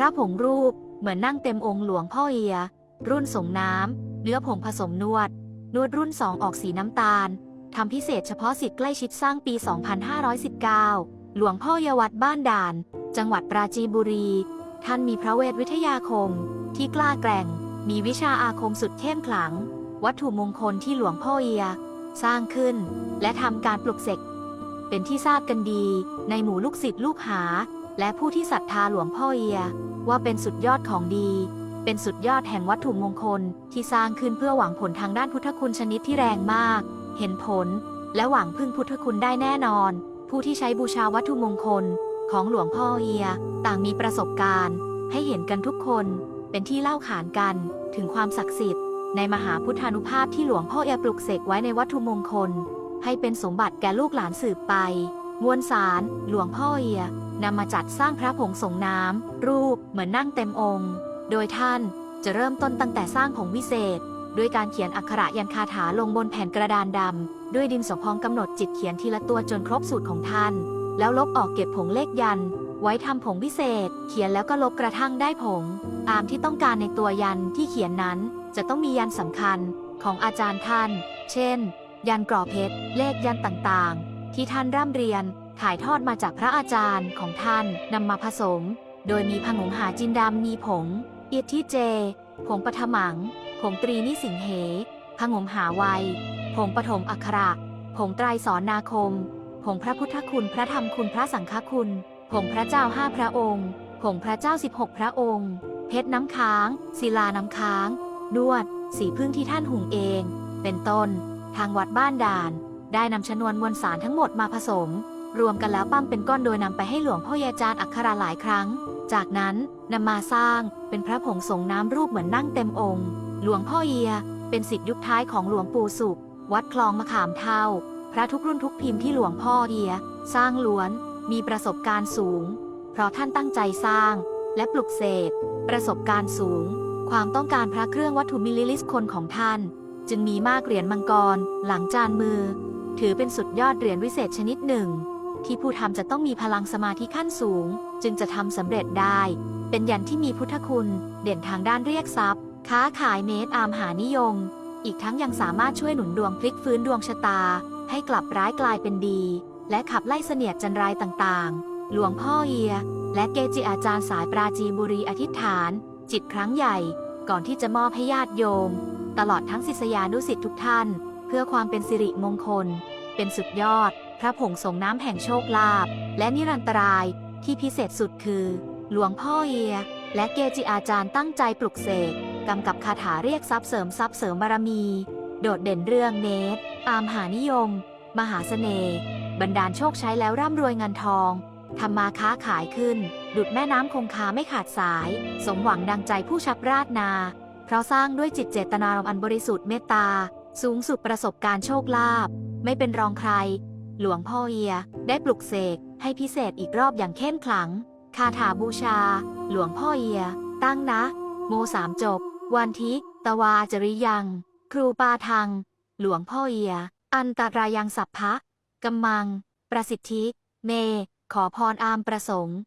ระผงรูปเหมือนนั่งเต็มองค์หลวงพ่อเอีย รุ่นสงน้ำเนื้อผงผสมนวด นวดรุ่น2ออกสีน้ำตาลทำพิเศษเฉพาะสิทธิ์ใกล้ชิดสร้างปี 2519 หลวงพ่อเยาวัดบ้านด่าน จังหวัดปราจีนบุรี ท่านมีพระเวทวิทยาคม ที่กล้าแกร่ง มีวิชาอาคมสุดเข้มขลัง วัตถุมงคลที่หลวงพ่อเอีย สร้างขึ้น และทำการปลุกเสกเป็นที่ทราบกันดีในหมู่ลูกศิษย์ลูกหา และผู้ที่ศรัทธาหลวงพ่อเอีย ว่าเป็นสุดยอดของดี เป็นสุดยอดแห่งวัตถุมงคล ที่สร้างขึ้นเพื่อหวังผลทางด้านพุทธคุณชนิดที่แรงมาก เห็นผล และหวังพึ่งพุทธคุณได้แน่นอน ผู้ที่ใช้บูชาวัตถุมงคล ของหลวงพ่อเอีย ต่างมีประสบการณ์ ให้เห็นกันทุกคน เป็นที่เล่าขานกันถึงความศักดิ์สิทธิ์ ในมหาพุทธานุภาพที่หลวงพ่อเอียปลุกเสกไว้ในวัตถุมงคล ให้เป็นสมบัติแก่ลูกหลานสืบไป มวลสารหลวงพ่อเอียนำมาจัดสร้างพระผงสงน้ำรูปเหมือนนั่งเต็มองค์ โดยท่านจะเริ่มต้นตั้งแต่สร้างผงวิเศษ ด้วยการเขียนอักขระยันคาถาลงบนแผ่นกระดานดำด้วยดินสอพองกำหนดจิตเขียนทีละตัวจนครบสูตรของท่าน แล้วลบออกเก็บผงเลขยัน ไว้ทำผงวิเศษ เขียนแล้วก็ลบกระทั่งได้ผง ตามที่ต้องการในตัวยันที่เขียนนั้น จะต้องมียันสำคัญของอาจารย์ท่าน เช่น ยันกรอเพชรเลขยันต่างๆ ที่ท่านร่ำเรียนถ่ายทอดมาจากพระอาจารย์ของท่านนำมาผสม โดยมีผงหาจินดำมีผงเอียที่เจ ผงปฐมัง ผงตรีนิสิงเหผงมหาวัย ผงปฐมอักขระผงไตรสอนนาคม ผงพระพุทธคุณพระธรรมคุณพระสังฆคุณ ผงพระเจ้าห้าพระองค์ ผงพระเจ้าสิบหกพระองค์ เพชรน้ำค้าง ศิลาน้ำค้าง นวด สีพึ่งที่ท่านหุงเอง เป็นต้น ทางวัดบ้านด่าน ได้นำชนวนมวลสารทั้งหมดมาผสม รวมกันแล้วปั้มเป็นก้อนโดยนำไปให้หลวงพ่อยาจารย์อักขระหลายครั้ง จากนั้นนำมาสร้างเป็นพระผงสงน้ำรูปเหมือนนั่งเต็มองค์ หลวงพ่อเอีย เป็นสิทธิยุคท้ายของหลวงปู่สุข วัดคลองมะขามเท่า พระทุกรุ่นทุกพิมพ์ที่หลวงพ่อเอีย สร้างล้วน มีประสบการณ์สูง เพราะท่านตั้งใจสร้าง และปลุกเสกประสบการณ์สูง ความต้องการพระเครื่องวัตถุมิลลิลิตรคนของท่าน จึงมีมากเหรียญมังกร หลังจานมือ ถือเป็นสุดยอดเหรียญวิเศษชนิดหนึ่ง ที่ผู้ทำจะต้องมีพลังสมาธิขั้นสูง จึงจะทำสำเร็จได้ เป็นยันที่มีพุทธคุณ เด่นทางด้านเรียกทรัพย์ ค้าขายเมตรอามหานิยม อีกทั้งยังสามารถช่วยหนุนดวงพลิกฟื้นดวงชะตา ให้กลับร้ายกลายเป็นดี และขับไล่เสนียดจันไรต่างๆ หลวงพ่อเอีย และเกจิอาจารย์สายปราจีบุรีอธิษฐาน จิตครั้งใหญ่ ก่อนที่จะมอบให้ญาติโยม ตลอดทั้งศิษยานุสิษย์ทุกท่าน เพื่อความเป็นสิริมงคล เป็นสุดยอด พระผงสงน้ำแห่งโชคลาภและนิรันตรายที่พิเศษสุดคือ หลวงพ่อเอีย และเกจิอาจารย์ตั้งใจปลุกเสกกำกับคาถาเรียกทรัพย์เสริมทรัพย์เสริมบารมี โดดเด่นเรื่องเนตรตามหานิยม มหาเสน่ห์บรรดาลโชคใช้แล้วร่ำรวยเงินทองทำมาค้าขายขึ้น ดุดแม่น้ำคงคาไม่ขาดสาย สมหวังดังใจผู้ชับราดนา เพราะสร้างด้วยจิตเจตนารมณ์อันบริสุทธิ์เมตตา สูงสุดประสบการณ์โชคลาภ ไม่เป็นรองใคร หลวงพ่อเอีย ได้ปลุกเสกให้พิเศษอีกรอบอย่างเข้มขลัง คาถาบูชา หลวงพ่อเอีย ตั้งนะ โมสามจบ วันทิตวาจริยัง ครูปาทัง หลวงพ่อเอีย อันตรายังสัพพะกัมมัง ประสิทธิ เม ขอพรอามประสงค์